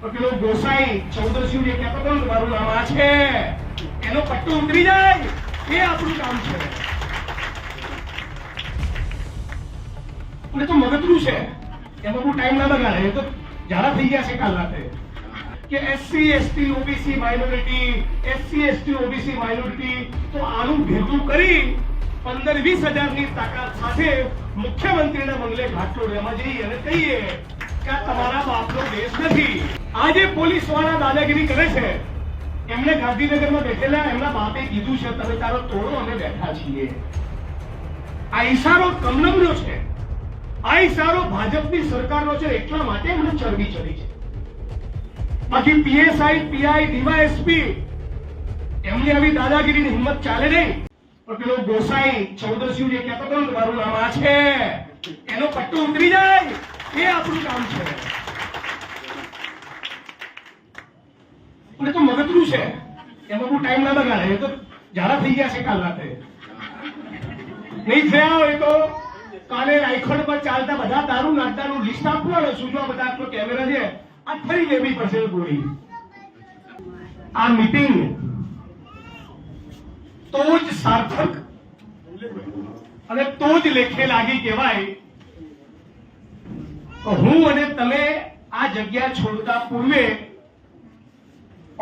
પેલો ગોસાઈ ચૌદશી જે કહેતો હતો મારું નામ આ છે, એનો પટ્ટો ઉતરી જાય, એ આપણું કામ છે. અને તો મગજનું છે, એમાં બહુ ટાઈમ ના બગાડે, એ તો જાડા થઈ ગયા છે કાલ રાતે. કે SC ST OBC minority SC ST OBC minority તો આનું ભેગું કરી પંદર વીસ હજારની તાકાત સાથે મુખ્યમંત્રીના બંગલે ઘાટલોડિયામાં જઈએ અને કહીએ કે આ તમારા બાપનો દેશ નથી. આ જે પોલીસવાળા દાદાગીરી કરે છે. એમને ગાંધીનગરમાં બેઠેલા, એમના બાપે કીધું છે, તમે તારો તોડો, અમે બેઠા છીએ. આ ઈશારો કમનમનો છે. આ ઈશારો ભાજપની સરકારનો છે, એટલા માટે એમને ચરબી ચડી છે. બાકી પીએસઆઈ, પીઆઈ, ડીવાયએસપી, એમની આવી દાદાગીરીની હિંમત ચાલે નહીં. પણ પેલો ગોસાઈ ચૌદશી જે કહેતો હતો મારું નામ આ છે. એનો પટ્ટો ઉતરી જાય. એ આપણું કામ છે. અને તો મગજનું છે. એમાં બહુ ટાઈમ ના લગાડે એ તો ઝાડા થઈ ગયા છે કાલ રાતે. નહીં થયા હોય તો કાલે રાયખડ પર ચાલતા બધા દારૂ નાસ્તાનું લિસ્ટ આપવાનું સૂચવા બધા કેમેરા છે. આ ફરી લેવી પડશે ગોળી. આ મીટિંગ તો જ સાર્થક અને તો જ લેખે લાગી કહેવાય. હું અને તમે આ જગ્યા છોડતા પૂર્વે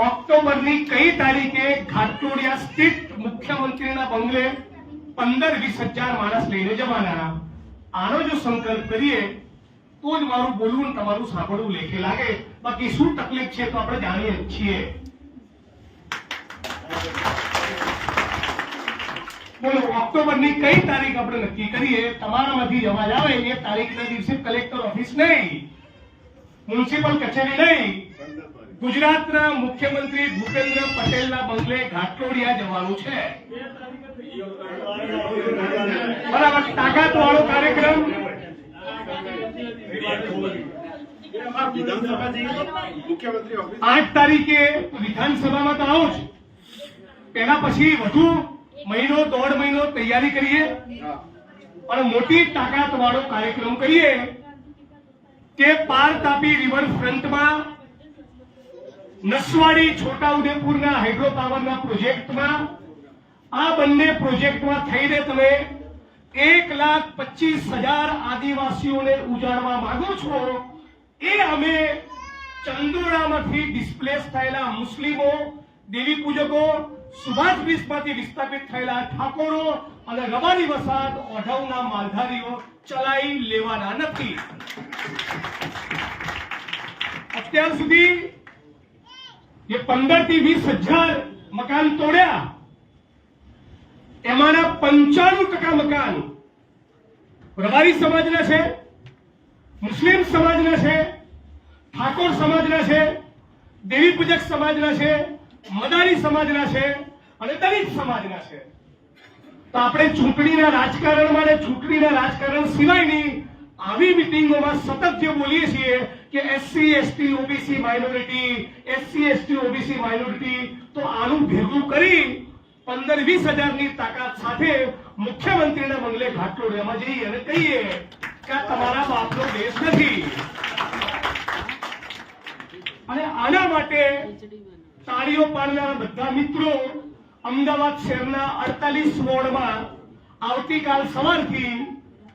ઓક્ટોબરની કઈ તારીખે ઘાટોડિયા સ્થિત મુખ્યમંત્રીના બંગલે પંદર વીસ હજાર માણસ લઈને જવાના? આનો જો સંકલ્પ કરીએ, તો જ મારું બોલવું તમારું સાંભળવું લેખે લાગે. બાકી શું તકલીફ છે તો આપણે જાણીએ છીએ. બોલો, ઓક્ટોબરની કઈ તારીખ આપણે નક્કી કરીએ? તમારામાંથી જવાજ આવે. એ તારીખના દિવસે કલેક્ટર ઓફિસ નહીં. મ્યુનિસિપલ કચેરી નહીં. ગુજરાતના મુખ્યમંત્રી ભૂપેન્દ્ર પટેલના બંગલે ઘાટલોડિયા જવાનું છે. બરાબર તાકાત વાળો કાર્યક્રમ. આઠ તારીખે વિધાનસભામાં તો આવું જ. તેના પછી વધુ મહિનો, દોઢ મહિનો તૈયારી કરીએ. અને મોટી તાકાત વાળો કાર્યક્રમ કરીએ કે પાર તાપી રિવર ફ્રન્ટમાં નસવાડી છોટાઉદેપુરના હાઇડ્રો પાવરના પ્રોજેક્ટમાં આ બંને પ્રોજેક્ટમાં થઈને તમે એક લાખ પચીસ હજાર આદિવાસીઓને ઉજાડવા માંગો છો, એ અમે ચંદોડામાંથી ડિસ્પ્લેસ થયેલા મુસ્લિમો, દેવી પૂજકો, સુભાષ બ્રિજમાંથી વિસ્થાપિત થયેલા ઠાકોરો અને રબારી વસાત ઓઢવના માલધારીઓ ચલાવી લેવાના નથી. અત્યાર સુધી જે પંદરથી વીસ હજાર મકાન તોડ્યા. એમાંના પંચાણું ટકા મકાન રબારી સમાજના છે, મુસ્લિમ સમાજના છે, ઠાકોર સમાજના છે, દેવી પૂજક સમાજના છે, મદારી સમાજના છે અને દલિત સમાજના છે. તો આપણે ચૂંટણીના રાજકારણમાં અને ચૂંટણીના રાજકારણ સિવાયની આવી મિટિંગોમાં સતત જે બોલીએ છીએ કે SC ST OBC minority SC ST OBC minority તો આનું ભેગું કરી પંદર વીસ હજારની તાકાત સાથે મુખ્યમંત્રીના બંગલે ઘાટલોડિયામાં જઈએ અને કહીએ કે આ તમારા બાપનો દેશ નથી. અને આના માટે તાળીઓ પાડનાર બધા મિત્રો અમદાવાદ શહેરના અડતાલીસ વોર્ડમાં આવતીકાલ સવારથી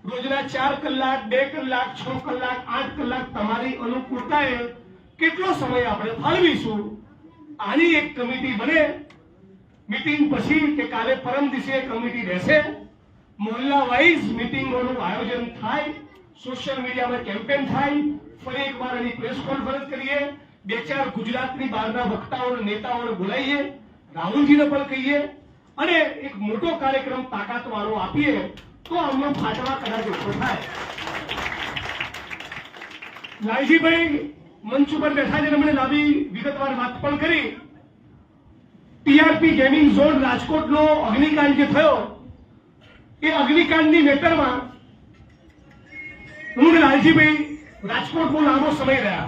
રોજના ચાર કલાક, બે કલાક, છ કલાક, આઠ કલાક તમારી અનુકૂળતાએ કેટલો સમય આપણે ફાળવીશું? આની એક કમિટી બને. મિટિંગ પછી કે કાલે પરમ દિવસે કમિટી રહેશે. મોહલ્લા વાઇઝ મિટિંગોનું આયોજન થાય. સોશિયલ મીડિયામાં કેમ્પેન થાય. ફરી એકવાર એની પ્રેસ કોન્ફરન્સ કરીએ. બે ચાર ગુજરાતની બહારના વક્તાઓને નેતાઓને બોલાવીએ. રાહુલજીને પણ કહીએ. અને એક મોટો કાર્યક્રમ તાકાત વાળો આપીએ. તો ફાટવા કદાચ ઓછો થાય. લાલજીભાઈ મંચ ઉપર બેઠા છે એમણે લાંબી વિગતવાર વાત પણ કરી. ટીઆરપી ગેમિંગ ઝોન રાજકોટનો અગ્નિકાંડ જે થયો, એ અગ્નિકાંડની મેટરમાં હું લાલજીભાઈ રાજકોટ બહુ લાંબો સમય રહ્યા.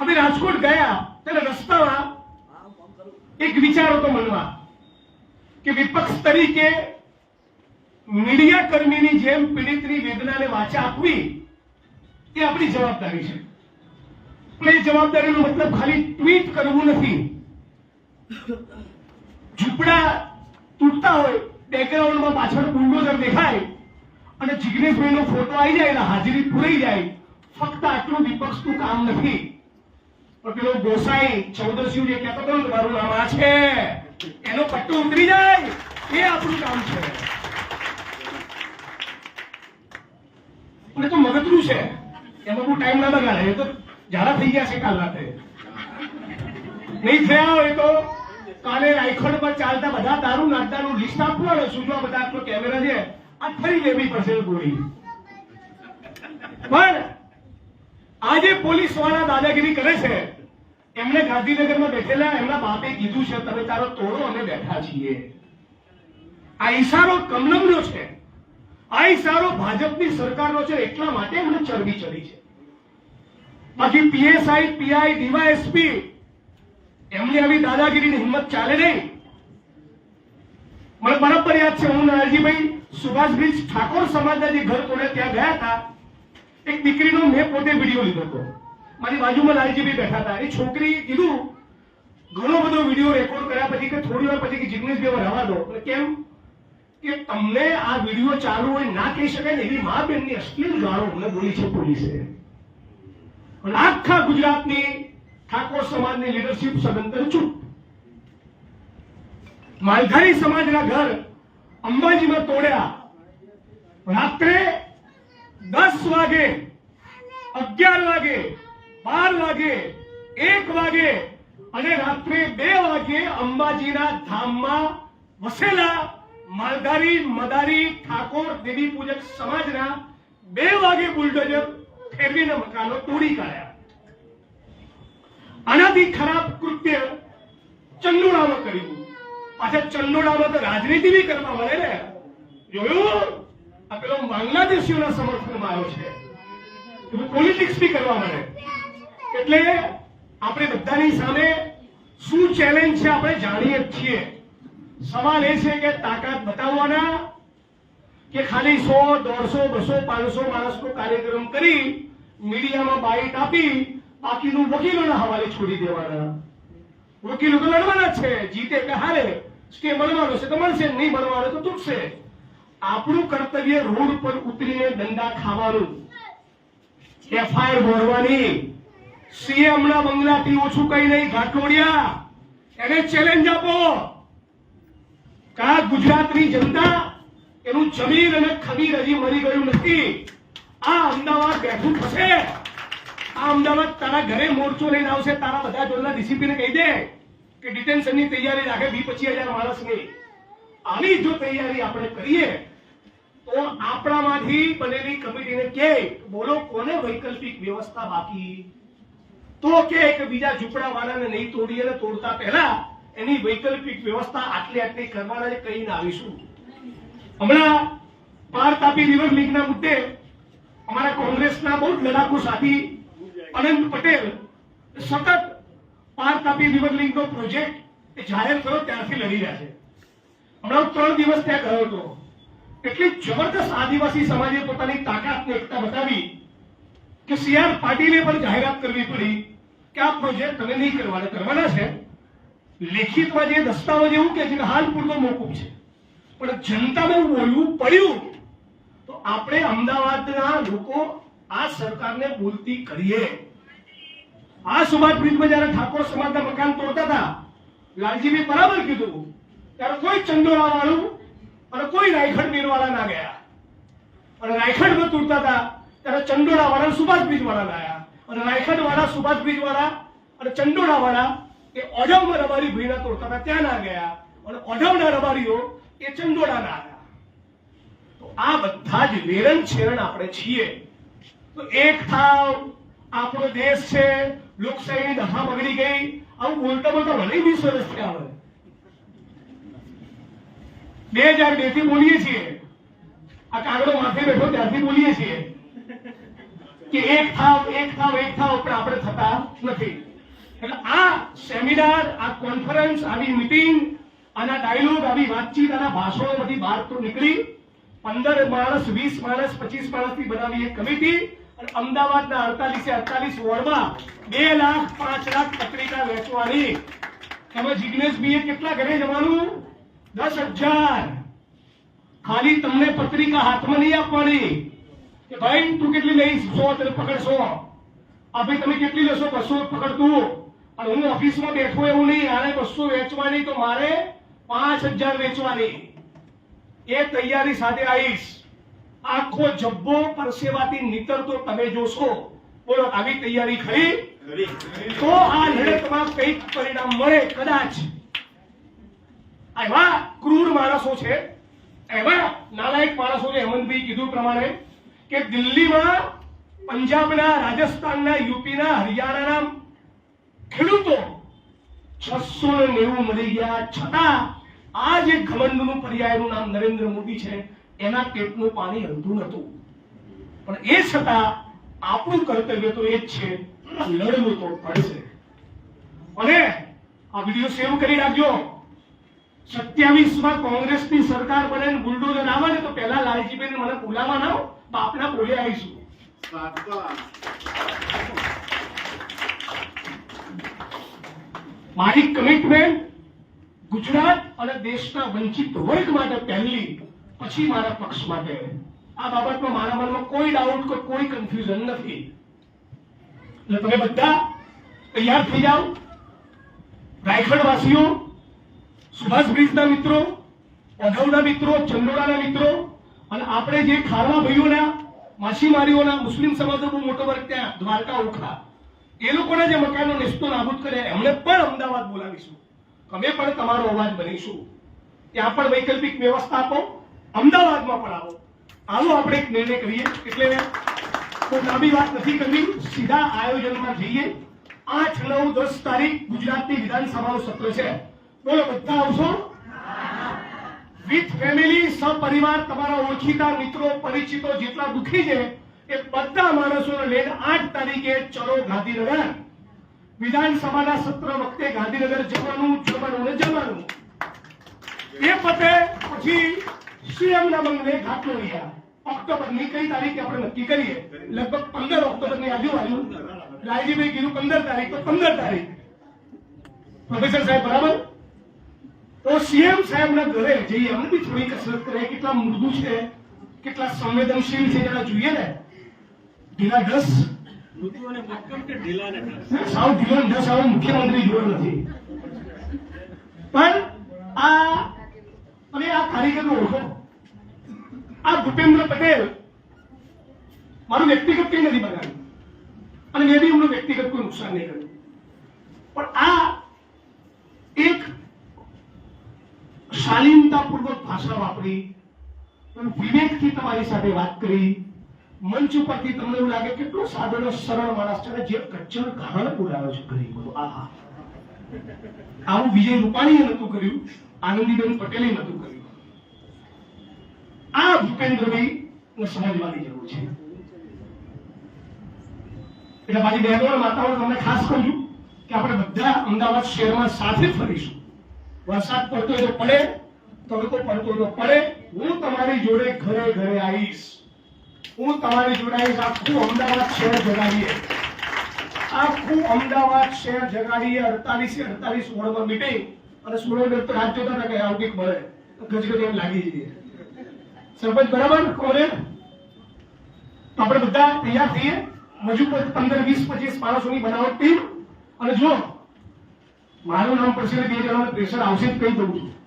અમે રાજકોટ ગયા, ત્યારે રસ્તામાં એક વિચાર હતો મનમાં કે વિપક્ષ તરીકે મીડિયા કર્મીની જેમ પીડિતની વેદનાને વાચા આપવી એ આપણી જવાબદારી છે. પણ એ જવાબદારીનો મતલબ ખાલી ટ્વીટ કરવું નથી. ઝૂંપડા તૂટતા હોય બેકગ્રાઉન્ડમાં પાછળ બુલડોઝર દેખાય અને જિગ્નેશભાઈનો ફોટો આવી જાય અને હાજરી પૂરાઈ જાય, ફક્ત આટલું વિપક્ષનું કામ નથી. પણ પેલો ગોસાઈ ચૌદસ્યુ જે કહેતો હતો મારું નામ આ છે. એનો પટ્ટો ઉતરી જાય. એ આપણું કામ છે. અને તો મગજનું છે. એમાં બહુ ટાઈમ ના લગાડે એ તો ઝાડા થઈ ગયા છે કાલ રાતે. નહીં થયા હોય તો કાલે રાયખડ પર ચાલતા બધા દારૂ નાસ્તાનું લિસ્ટ આપવું શું સૂચવા બધા આટલો કેમેરા છે. આ ફરી લેવી પડશે ગોળી. પણ આજે પોલીસવાળા દાદાગીરી કરે છે, એમને ગાંધીનગરમાં બેઠેલા એમના બાપે કીધું છે, તમે તારો તોડો, અમે બેઠા છીએ. આ ઈશારો કમનમનો છે. આ ઈશારો ભાજપની સરકારનો છે, એટલા માટે એમને ચરબી ચડી છે. બાકી પીએસઆઈ, પીઆઈ, ડીવાયએસપી, એમની આવી દાદાગીરીની હિંમત ચાલે નહીં. મને બરાબર યાદ છે, હું નારજીભાઈ સુભાષભાઈ ઠાકોર સમાજના જે ઘર તોડે ત્યાં ગયા હતા, એક દીકરીનો મેં પોતે વીડિયો લીધો હતો. મારી બાજુમાં લાલજીભાઈ બેઠા હતા. એ છોકરી કીધું, ઘણો બધો વીડિયો રેકોર્ડ કર્યા પછી કે થોડી વાર પછી કે જિગ્નેશભાઈ રવા દો. કેમ? કે તમને આ વીડિયો ચાલુ હોય ના કહી શકાય ને એવી મા બેનની અશ્લીલ ગાળો મને બોલી છે પોલીસે. આખા ગુજરાતની ઠાકોર સમાજની લીડરશીપ સદંતર ચૂપ. માલધારી સમાજના ઘર અંબાજીમાં તોડ્યા. રાત્રે દસ વાગે, અગિયાર વાગે, બાર વાગે, એક વાગે અને રાત્રે બે વાગે અંબાજીના ધામમાં વસેલા માલધારી, મદારી, ઠાકોર, દેવી પૂજક સમાજના બે વાગે બુલડોઝર ફેરવીને મકાનો તોડી કાઢ્યા. આનાથી ખરાબ કૃત્ય ચંડોળામાં કર્યું. પાછા ચંડોળામાં તો રાજનીતિ બી કરવા મળે ને. જોયું? આ પેલો બાંગ્લાદેશીઓના સમર્થનમાં આવ્યો છે. પોલિટિક્સ બી કરવા મળે. એટલે આપણે બધાની સામે શું ચેલેન્જ છે આપણે જાણીએ જ છીએ. સવાલ એ છે કે તાકાત બતાવવાના કે ખાલી સો, દોઢસો, બસો, પાંચસો માણસનો કાર્યક્રમ કરી મીડિયામાં બાઇટ આપી બાકીનું વકીલોના હવાલે છોડી દેવાના. વકીલો તો લડવાના છે, જીતે કે હારે સ્ટે મળવાનો છે તો મળશે, નહીં મળવાનો તો તૂટશે. આપણું કર્તવ્ય રોડ પર ઉતરીને દંડા ખાવાનું. એફઆઈઆર ભરવાની. સીએમ ના બંગલાથી ઓછું કઈ નહીં ઘાટોડિયા એને ચેલેન્જ આપો. કે ગુજરાતની જનતા એનું જમીન અને ખમીર હજી મરી ગયું નથી. આ અમદાવાદ બેઠું થશે. આ અમદાવાદ તારા ઘરે મોરચો લઈને આવશે. તારા બધા જોડના ડીસીપીને કહી દે કે ડિટેન્શનની તૈયારી રાખે વી પચીસ હજાર માણસની. આવી જો તૈયારી આપણે કરીએ, તો આપણામાંથી બનેલી કમિટીને કે, બોલો કોને વૈકલ્પિક વ્યવસ્થા બાકી? તો કે બીજા ઝૂંપડા વાળાને નહીં તોડીએ તોડતા પહેલા એની વૈકલ્પિક વ્યવસ્થા આટલી આટલી કરવાના કહીને આવીશું. હમણાં પાર તાપી રિવર લીગના મુદ્દે અમારા કોંગ્રેસના બહુ લડાકુ સાથી અનંત પટેલ સતત પાર તાપી રિવર લિંકનો પ્રોજેક્ટ એ જાહેર થયો ત્યારથી લડી રહ્યા છે. હમણાં હું ત્રણ દિવસ ત્યાં ગયો હતો. એટલી જબરદસ્ત આદિવાસી સમાજે પોતાની તાકાત એકતા બતાવી કે સી આર પાટીલે પણ જાહેરાત કરવી પડી કે આ પ્રોજેક્ટ તમે નહીં કરવાના કરવાના છે. લેખિતમાં જે દસ્તાવેજ એવું કે છે કે હાલ પૂરતો મોકૂફ છે. પણ જનતાને બોલવું પડ્યું તો આપણે અમદાવાદના લોકો આ સરકારને બોલતી કરીએ. આ સમાજ બ્રિજમાં જયારે ઠાકોર સમાજના મકાન તોડતા હતા લાલજીભાઈ બરાબર કીધું, ત્યારે કોઈ ચંદોરા વાળું અને કોઈ રાયખડ મીર વાળા ના ગયા. અને રાયખડમાં તૂટતા હતા, ત્યારે ચંડોળા વાળા સુભાષ બ્રિજ વાળા લાયા અને રાયખડ વાળા સુભાષ બ્રિજ વાળા અને ચંડોળા વાળા એ ઓઢવમાં રબારી ભીના તોડતા હતા ત્યાં ના ગયા અને ઓઢવના રબારીઓ એ ચંડોળા ના આવ્યા. તો આ બધા જ વેરણ છેરણ આપણે છીએ. તો એક થાવ, આપણો દેશ છે, લોકશાહીની દહા બગડી ગઈ. આવું બોલતા બોલતા મને વીસ વર્ષ થયા હવે બે હજાર બેથી બોલીએ છીએ. આ કાગડો માથે બેઠો ત્યારથી બોલીએ છીએ. કે એક થાવ એક થાવ એક થાવ, પણ આપણે થતા નથી. એટલે આ સેમિનાર આ કોન્ફરન્સ આવી મીટિંગ આના ડાયલોગ આવી વાતચીત, આના ભાષણો બધી બહાર તો નીકળી. પંદર માણસ, વીસ માણસ, પચીસ માણસથી બનાવી એક કમિટી અને અમદાવાદના અડતાલીસે અડતાલીસ વોર્ડમાં બે લાખ પાંચ લાખ પત્રિકા વેચવાની એમાં એ કેટલા ઘરે જવાનું? દસ હજાર. ખાલી તમને પત્રિકા હાથમાં નહીં આપવાની. કે ભાઈ, તું કેટલી લઈશ? સો પકડશો. આ ભાઈ, તમે કેટલી લેશો? બસો પકડતું. અને હું ઓફિસમાં બેઠો એવું નહીં, આને બસો વેચવાની તો મારે પાંચ હજાર વેચવાની. એ તૈયારી સાથે આવીશ. આખો જબ્બો પરસેવાથી નીતરતો તમે જોશો. બોલો, આવી તૈયારી ખરી. તો આ લડતમાં કંઈક પરિણામ મળે, કદાચ. એવા ક્રૂર માણસો છે. એવા નાલાયક માણસો છે, હેમંતભાઈ કીધું પ્રમાણે કે દિલ્હીમાં પંજાબના, રાજસ્થાનના, યુપીના, હરિયાણાના ખેડૂતો છસો ને નેવું મળી ગયા. છતાં આ જે ઘમંડનું પર્યાયનું નામ નરેન્દ્ર મોદી છે, એના પેટનું પાણી હલતું નતું પણ એ છતાં આપણું કર્તવ્ય તો એ જ છે, લડવું તો પડશે. અને આ વીડિયો સેવ કરી રાખજો. સત્યાવીસમાં કોંગ્રેસની સરકાર બને ને બુલડોઝર આવે ને તો પહેલા લાલજીબેન મને બોલાવવા ના હો. બાપના પોલે આવીશું. મારી કમિટમેન્ટ ગુજરાત અને દેશના વંચિત વર્ગ માટે પહેલી, પછી મારા પક્ષ માટે. આ બાબતમાં મારા મનમાં કોઈ ડાઉટ કે કોઈ કન્ફ્યુઝન નથી. એટલે તમે બધા તૈયાર થઈ જાઓ. રાયગઢ વાસીઓ સુભાષ બ્રિજના મિત્રો ઓઢવના મિત્રો, ચંદોડાના મિત્રો અને આપણે જે ખારવા ભાઈઓના, માછીમારીઓના, મુસ્લિમ સમાજનો બહુ મોટો વર્ગ ત્યાં, દ્વારકા, ઓખા. એ લોકોના જે મકાનો નિસ્તો નાબૂદ કર્યા, એમને પણ અમદાવાદ બોલાવીશું. અમે પણ તમારો અવાજ બનીશું. ત્યાં પણ વૈકલ્પિક વ્યવસ્થા આપો, અમદાવાદમાં પણ આવો. આવો આપણે એક નિર્ણય કરીએ. એટલે કોઈ લાંબી વાત નથી કરવી. સીધા આયોજનમાં જઈએ. આઠ, નવ, દસ તારીખ ગુજરાતની વિધાનસભાનું સત્ર છે. બોલો, બધા આવશો? વિથ ફેમિલી સપરિવાર, તમારા ઓળખીતા મિત્રો, પરિચિતો જેટલા દુખી છે એ બધા માણસોને લઈને આઠ તારીખે ચલો ગાંધીનગર. વિધાનસભાના સત્ર વખતે ગાંધીનગર જવાનું જવાનું ને જવાનું એ પતે પછી સીએમના બંગલે ઘાટલો રહ્યા ઓક્ટોબરની કઈ તારીખે આપણે નક્કી કરીએ? લગભગ પંદર ઓક્ટોબરની આજુબાજુ. લાલજીભાઈ કીધું પંદર તારીખ, તો પંદર તારીખ. પ્રોફેસર સાહેબ, બરાબર? તો સીએમ સાહેબના ઘરે જઈએ. અમને બી થોડી કસરત કરે. કેટલા મૃદુ છે. કેટલા સંવેદનશીલ છે. જરા જોઈએ ને. ઢીલા ડ્રેસ મૃદુ અને મક્કમ કે ઢીલા ને ઢસ? સાવ ઢીલો ને ઢસ મુખ્યમંત્રી જોયો નથી. પણ આ અને આ કારીગરનો ઓળખો. આ ભૂપેન્દ્ર પટેલ મારું વ્યક્તિગત કઈ નથી બગાડ્યું. અને મેં બી એમનું વ્યક્તિગત કોઈ નુકસાન નહીં કર્યું. પણ આ એક શાલીનતાપૂર્વક ભાષા વાપરી વિવેકથી તમારી સાથે વાત કરી મંચ ઉપરથી તમને એવું લાગે કેટલો સાદો સરળ માણસ છે જે કચ્છર ઘાણ બોલાવે છે ગરીબો આ આવું વિજય રૂપાણીએ નતું કર્યું, આનંદીબેન પટેલે નતું કર્યું. આ ભૂપેન્દ્રભાઈ સમજવાની જરૂર છે. એટલે મારી બહેનો માતાઓ તમને ખાસ કહું કે આપણે બધા અમદાવાદ શહેરમાં સાથે ફરીશું. વરસાદ પડતો જો પડે, તડકો પડતો તો પડે. હું તમારી જોડે ઘરે ઘરે આવીશ. હું તમારી જોડાઈશ આખું અમદાવાદ શહેર જગાડીએ. આખું અમદાવાદ શહેર જગાડીએ, અડતાલીસ અડતાલીસ વોર્ડમાં મીટિંગ અને સુરેન્દ્ર તો રાત જોતા હતા કે આવું કંઈક મળે. ગજગજ એમ લાગી જઈએ. સરપંચ, બરાબર? કોને? આપણે બધા તૈયાર થઈએ. હજુ પંદર, વીસ, પચીસ માણસોની બનાવટ ટીમ અને જો મારું નામ ને બે જણાને પ્રેશર આવશે જ કહી દઉં છું